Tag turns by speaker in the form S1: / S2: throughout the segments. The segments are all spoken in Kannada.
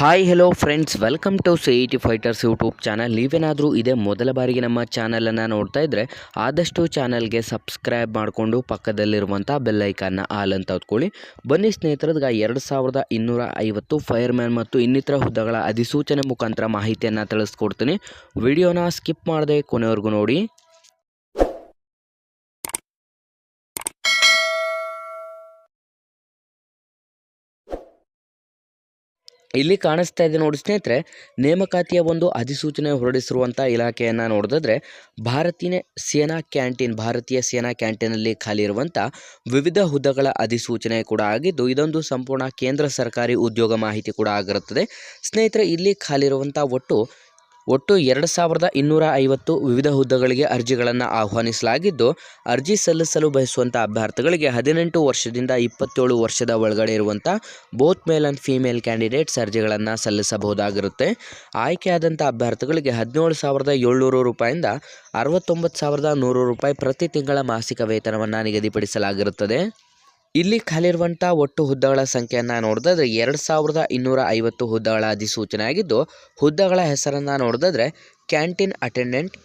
S1: Hi hello friends welcome to C T fighters YouTube channel ನೀವೇನಾದರೂ ಇದೇ ಮೊದಲ ಬಾರಿಗೆ ನಮ್ಮ ಚಾನಲನ್ನು ನೋಡ್ತಾ ಇದ್ದರೆ ಆದಷ್ಟು ಚಾನಲ್ಗೆ ಸಬ್ಸ್ಕ್ರೈಬ್ ಮಾಡಿಕೊಂಡು ಪಕ್ಕದಲ್ಲಿರುವಂಥ ಬೆಲ್ಲೈಕನ್ನ ಆಲ್ ಅಂತ ಹೊತ್ಕೊಳ್ಳಿ. ಬನ್ನಿ ಸ್ನೇಹಿತರದ್ಗ ಎರಡು ಸಾವಿರದ ಇನ್ನೂರ ಐವತ್ತು ಫೈರ್ಮ್ಯಾನ್ ಮತ್ತು ಇನ್ನಿತರ ಹುದ್ದೆಗಳ ಅಧಿಸೂಚನೆ ಮುಖಾಂತರ ಮಾಹಿತಿಯನ್ನು ತಿಳಿಸ್ಕೊಡ್ತೀನಿ. ವಿಡಿಯೋನ ಸ್ಕಿಪ್ ಮಾಡದೆ ಕೊನೆವರೆಗೂ ನೋಡಿ. ಇಲ್ಲಿ ಕಾಣಿಸ್ತಾ ಇದೆ ನೋಡಿ ಸ್ನೇಹಿತರೆ, ನೇಮಕಾತಿಯ ಒಂದು ಅಧಿಸೂಚನೆ ಹೊರಡಿಸಿರುವಂಥ ಇಲಾಖೆಯನ್ನು ನೋಡಿದ್ರೆ ಭಾರತೀಯ ಸೇನಾ ಕ್ಯಾಂಟೀನ್, ಭಾರತೀಯ ಸೇನಾ ಕ್ಯಾಂಟೀನಲ್ಲಿ ಖಾಲಿ ಇರುವಂಥ ವಿವಿಧ ಹುದ್ದೆಗಳ ಅಧಿಸೂಚನೆ ಕೂಡ ಆಗಿದ್ದು, ಇದೊಂದು ಸಂಪೂರ್ಣ ಕೇಂದ್ರ ಸರ್ಕಾರಿ ಉದ್ಯೋಗ ಮಾಹಿತಿ ಕೂಡ ಆಗಿರುತ್ತದೆ. ಸ್ನೇಹಿತರೆ, ಇಲ್ಲಿ ಖಾಲಿ ಇರುವಂಥ ಒಟ್ಟು ಒಟ್ಟು ಎರಡು ಸಾವಿರದ ಇನ್ನೂರ ಐವತ್ತು ವಿವಿಧ ಹುದ್ದೆಗಳಿಗೆ ಅರ್ಜಿಗಳನ್ನು ಆಹ್ವಾನಿಸಲಾಗಿದ್ದು, ಅರ್ಜಿ ಸಲ್ಲಿಸಲು ಬಯಸುವಂಥ ಅಭ್ಯರ್ಥಿಗಳಿಗೆ ಹದಿನೆಂಟು ವರ್ಷದಿಂದ ಇಪ್ಪತ್ತೇಳು ವರ್ಷದ ಒಳಗಡೆ ಇರುವಂಥ both male and female candidates ಅರ್ಜಿಗಳನ್ನು ಸಲ್ಲಿಸಬಹುದಾಗಿರುತ್ತೆ. ಆಯ್ಕೆಯಾದಂಥ ಅಭ್ಯರ್ಥಿಗಳಿಗೆ ಹದಿನೇಳು ಸಾವಿರದ ಏಳ್ನೂರು ರೂಪಾಯಿಂದ ಅರವತ್ತೊಂಬತ್ತು ಸಾವಿರದ ನೂರು ರೂಪಾಯಿ ಪ್ರತಿ ತಿಂಗಳ ಮಾಸಿಕ ವೇತನವನ್ನು ನಿಗದಿಪಡಿಸಲಾಗಿರುತ್ತದೆ. ಇಲ್ಲಿ ಖಾಲಿರುವಂಥ ಒಟ್ಟು ಹುದ್ದೆಗಳ ಸಂಖ್ಯೆಯನ್ನು ನೋಡಿದ್ರೆ ಎರಡು ಸಾವಿರದ ಇನ್ನೂರ ಐವತ್ತು ಹುದ್ದೆಗಳ ಅಧಿಸೂಚನೆ ಆಗಿದ್ದು, ಹುದ್ದೆಗಳ ಹೆಸರನ್ನು ನೋಡಿದ್ರೆ canteen attendant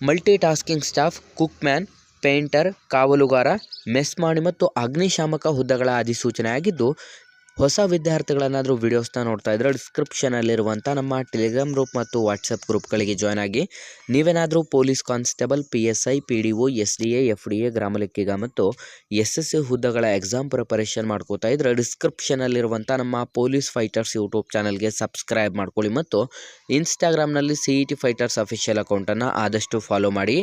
S1: multi tasking staff cook man painter, ಕಾವಲುಗಾರ mess ಮಾಡಿ ಮತ್ತು ಅಗ್ನಿಶಾಮಕ ಹುದ್ದೆಗಳ ಅಧಿಸೂಚನೆ ಆಗಿದ್ದು ಹೊಸ ವಿದ್ಯಾರ್ಥಿಗಳನ್ನಾದರೂ ವೀಡಿಯೋಸ್ನ ನೋಡ್ತಾ ಇದ್ದರೆ ಡಿಸ್ಕ್ರಿಪ್ಷನಲ್ಲಿರುವಂಥ ನಮ್ಮ ಟೆಲಿಗ್ರಾಮ್ ಗ್ರೂಪ್ ಮತ್ತು ವಾಟ್ಸಪ್ ಗ್ರೂಪ್ಗಳಿಗೆ ಜಾಯ್ನ್ ಆಗಿ ನೀವೇನಾದರೂ police constable P S I P D O S D A F D A ಗ್ರಾಮ ಲೆಕ್ಕಿಗ ಮತ್ತು ಎಸ್ ಎಸ್ ಸಿ ಹುದ್ದೆಗಳ ಎಕ್ಸಾಮ್ ಪ್ರಿಪರೇಷನ್ ಮಾಡ್ಕೋತಾ ಇದ್ದರೆ ಡಿಸ್ಕ್ರಿಪ್ಷನಲ್ಲಿರುವಂಥ ನಮ್ಮ ಪೊಲೀಸ್ ಫೈಟರ್ಸ್ ಯೂಟ್ಯೂಬ್ ಚಾನಲ್ಗೆ ಸಬ್ಸ್ಕ್ರೈಬ್ ಮಾಡ್ಕೊಳ್ಳಿ ಮತ್ತು ಇನ್ಸ್ಟಾಗ್ರಾಮ್ನಲ್ಲಿ C E T fighters official ಅಕೌಂಟನ್ನು ಆದಷ್ಟು ಫಾಲೋ ಮಾಡಿ.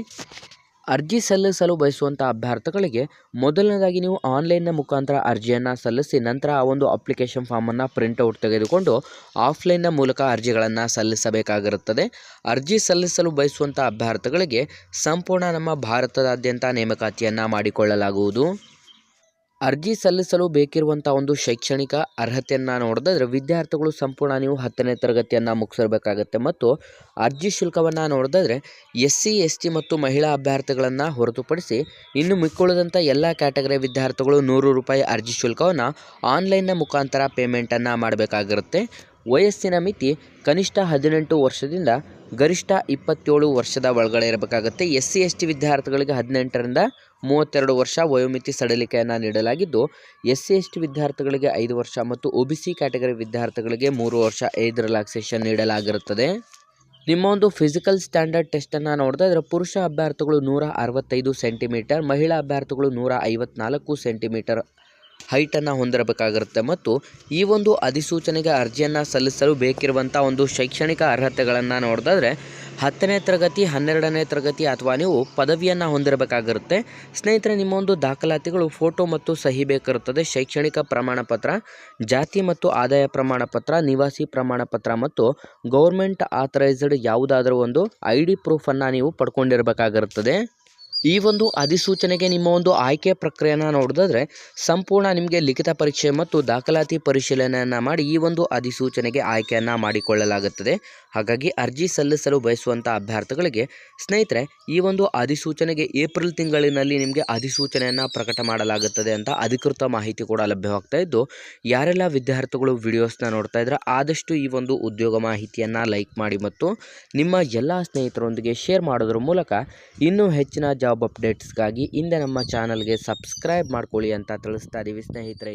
S1: ಅರ್ಜಿ ಸಲ್ಲಿಸಲು ಬಯಸುವಂಥ ಅಭ್ಯರ್ಥಿಗಳಿಗೆ ಮೊದಲನೇದಾಗಿ ನೀವು ಆನ್ಲೈನ್ನ ಮುಖಾಂತರ ಅರ್ಜಿಯನ್ನು ಸಲ್ಲಿಸಿ ನಂತರ ಆ ಒಂದು ಅಪ್ಲಿಕೇಶನ್ ಫಾರ್ಮನ್ನು ಪ್ರಿಂಟೌಟ್ ತೆಗೆದುಕೊಂಡು ಆಫ್ಲೈನ್ನ ಮೂಲಕ ಅರ್ಜಿಗಳನ್ನು ಸಲ್ಲಿಸಬೇಕಾಗಿರುತ್ತದೆ. ಅರ್ಜಿ ಸಲ್ಲಿಸಲು ಬಯಸುವಂಥ ಅಭ್ಯರ್ಥಿಗಳಿಗೆ ಸಂಪೂರ್ಣ ನಮ್ಮ ಭಾರತದಾದ್ಯಂತ ನೇಮಕಾತಿಯನ್ನು ಮಾಡಿಕೊಳ್ಳಲಾಗುವುದು. ಅರ್ಜಿ ಸಲ್ಲಿಸಲು ಬೇಕಿರುವಂಥ ಒಂದು ಶೈಕ್ಷಣಿಕ ಅರ್ಹತೆಯನ್ನು ನೋಡಿದ್ರೆ ವಿದ್ಯಾರ್ಥಿಗಳು ಸಂಪೂರ್ಣ ನೀವು ಹತ್ತನೇ ತರಗತಿಯನ್ನು ಮುಗಿಸಿರ್ಬೇಕಾಗತ್ತೆ. ಮತ್ತು ಅರ್ಜಿ ಶುಲ್ಕವನ್ನು ನೋಡಿದ್ರೆ ಎಸ್ ಸಿ ಎಸ್ ಟಿ ಮತ್ತು ಮಹಿಳಾ ಅಭ್ಯರ್ಥಿಗಳನ್ನು ಹೊರತುಪಡಿಸಿ ಇನ್ನು ಮಿಕ್ಕುಳಿದಂಥ ಎಲ್ಲ ಕ್ಯಾಟಗರಿ ವಿದ್ಯಾರ್ಥಿಗಳು ನೂರು ರೂಪಾಯಿ ಅರ್ಜಿ ಶುಲ್ಕವನ್ನು ಆನ್ಲೈನ್ನ ಮುಖಾಂತರ ಪೇಮೆಂಟನ್ನು ಮಾಡಬೇಕಾಗಿರುತ್ತೆ. ವಯಸ್ಸಿನ ಮಿತಿ ಕನಿಷ್ಠ ಹದಿನೆಂಟು ವರ್ಷದಿಂದ ಗರಿಷ್ಠ ಇಪ್ಪತ್ತೇಳು ವರ್ಷದ ಒಳಗಡೆ ಇರಬೇಕಾಗುತ್ತೆ. ಎಸ್ ಸಿ ಎಸ್ ಟಿ ವಿದ್ಯಾರ್ಥಿಗಳಿಗೆ ಹದಿನೆಂಟರಿಂದ ಮೂವತ್ತೆರಡು ವರ್ಷ ವಯೋಮಿತಿ ಸಡಿಲಿಕೆಯನ್ನು ನೀಡಲಾಗಿದ್ದು ಎಸ್ ಸಿ ಎಸ್ ಟಿ ವಿದ್ಯಾರ್ಥಿಗಳಿಗೆ ಐದು ವರ್ಷ ಮತ್ತು ಒ ಬಿ ಸಿ ಕ್ಯಾಟಗರಿ ವಿದ್ಯಾರ್ಥಿಗಳಿಗೆ ಮೂರು ವರ್ಷ ಏಜ್ ರಿಲ್ಯಾಕ್ಸೇಷನ್ ನೀಡಲಾಗಿರುತ್ತದೆ. ನಿಮ್ಮ ಒಂದು ಫಿಸಿಕಲ್ ಸ್ಟ್ಯಾಂಡರ್ಡ್ ಟೆಸ್ಟನ್ನು ನೋಡಿದ್ರೆ ಪುರುಷ ಅಭ್ಯರ್ಥಿಗಳು ನೂರ ಅರವತ್ತೈದು ಸೆಂಟಿಮೀಟರ್, ಮಹಿಳಾ ಅಭ್ಯರ್ಥಿಗಳು ನೂರ ಐವತ್ನಾಲ್ಕು ಸೆಂಟಿಮೀಟರ್ ಹೈಟನ್ನು ಹೊಂದಿರಬೇಕಾಗಿರುತ್ತೆ. ಮತ್ತು ಈ ಒಂದು ಅಧಿಸೂಚನೆಗೆ ಅರ್ಜಿಯನ್ನು ಸಲ್ಲಿಸಲು ಬೇಕಿರುವಂಥ ಒಂದು ಶೈಕ್ಷಣಿಕ ಅರ್ಹತೆಗಳನ್ನು ನೋಡಿದ್ರೆ ಹತ್ತನೇ ತರಗತಿ, ಹನ್ನೆರಡನೇ ತರಗತಿ ಅಥವಾ ನೀವು ಪದವಿಯನ್ನು ಹೊಂದಿರಬೇಕಾಗಿರುತ್ತೆ. ಸ್ನೇಹಿತರೆ, ನಿಮ್ಮ ಒಂದು ದಾಖಲಾತಿಗಳು ಫೋಟೋ ಮತ್ತು ಸಹಿ ಬೇಕಿರುತ್ತದೆ ಶೈಕ್ಷಣಿಕ ಪ್ರಮಾಣ ಪತ್ರ ಜಾತಿ ಮತ್ತು ಆದಾಯ ಪ್ರಮಾಣ ಪತ್ರ ನಿವಾಸಿ ಪ್ರಮಾಣ ಪತ್ರ ಮತ್ತು ಗೌರ್ಮೆಂಟ್ ಆಥರೈಸ್ಡ್ ಯಾವುದಾದ್ರೂ ಒಂದು ಐ ಡಿ ಪ್ರೂಫನ್ನು ನೀವು ಪಡ್ಕೊಂಡಿರಬೇಕಾಗಿರುತ್ತದೆ. ಈ ಒಂದು ಅಧಿಸೂಚನೆಗೆ ನಿಮ್ಮ ಒಂದು ಆಯ್ಕೆ ಪ್ರಕ್ರಿಯೆಯನ್ನು ನೋಡಿದ್ರೆ ಸಂಪೂರ್ಣ ನಿಮಗೆ ಲಿಖಿತ ಪರೀಕ್ಷೆ ಮತ್ತು ದಾಖಲಾತಿ ಪರಿಶೀಲನೆಯನ್ನು ಮಾಡಿ ಈ ಒಂದು ಅಧಿಸೂಚನೆಗೆ ಆಯ್ಕೆಯನ್ನು ಮಾಡಿಕೊಳ್ಳಲಾಗುತ್ತದೆ. ಹಾಗಾಗಿ ಅರ್ಜಿ ಸಲ್ಲಿಸಲು ಬಯಸುವಂಥ ಅಭ್ಯರ್ಥಿಗಳಿಗೆ ಸ್ನೇಹಿತರೆ, ಈ ಒಂದು ಅಧಿಸೂಚನೆಗೆ ಏಪ್ರಿಲ್ ತಿಂಗಳಿನಲ್ಲಿ ನಿಮಗೆ ಅಧಿಸೂಚನೆಯನ್ನು ಪ್ರಕಟ ಮಾಡಲಾಗುತ್ತದೆ ಅಂತ ಅಧಿಕೃತ ಮಾಹಿತಿ ಕೂಡ ಲಭ್ಯವಾಗ್ತಾ ಇದ್ದು, ಯಾರೆಲ್ಲ ವಿದ್ಯಾರ್ಥಿಗಳು ವಿಡಿಯೋಸ್ನ ನೋಡ್ತಾ ಇದ್ರೆ ಆದಷ್ಟು ಈ ಒಂದು ಉದ್ಯೋಗ ಮಾಹಿತಿಯನ್ನು ಲೈಕ್ ಮಾಡಿ ಮತ್ತು ನಿಮ್ಮ ಎಲ್ಲ ಸ್ನೇಹಿತರೊಂದಿಗೆ ಶೇರ್ ಮಾಡೋದ್ರ ಮೂಲಕ ಇನ್ನೂ ಹೆಚ್ಚಿನ ಜಾಬ್ ಅಪ್ಡೇಟ್ಸ್ಗಾಗಿ ಹಿಂದೆ ನಮ್ಮ ಚಾನಲ್ಗೆ ಸಬ್ಸ್ಕ್ರೈಬ್ ಮಾಡ್ಕೊಳ್ಳಿ ಅಂತ ತಿಳಿಸ್ತಾ ಇದ್ದೀವಿ ಸ್ನೇಹಿತರೆ.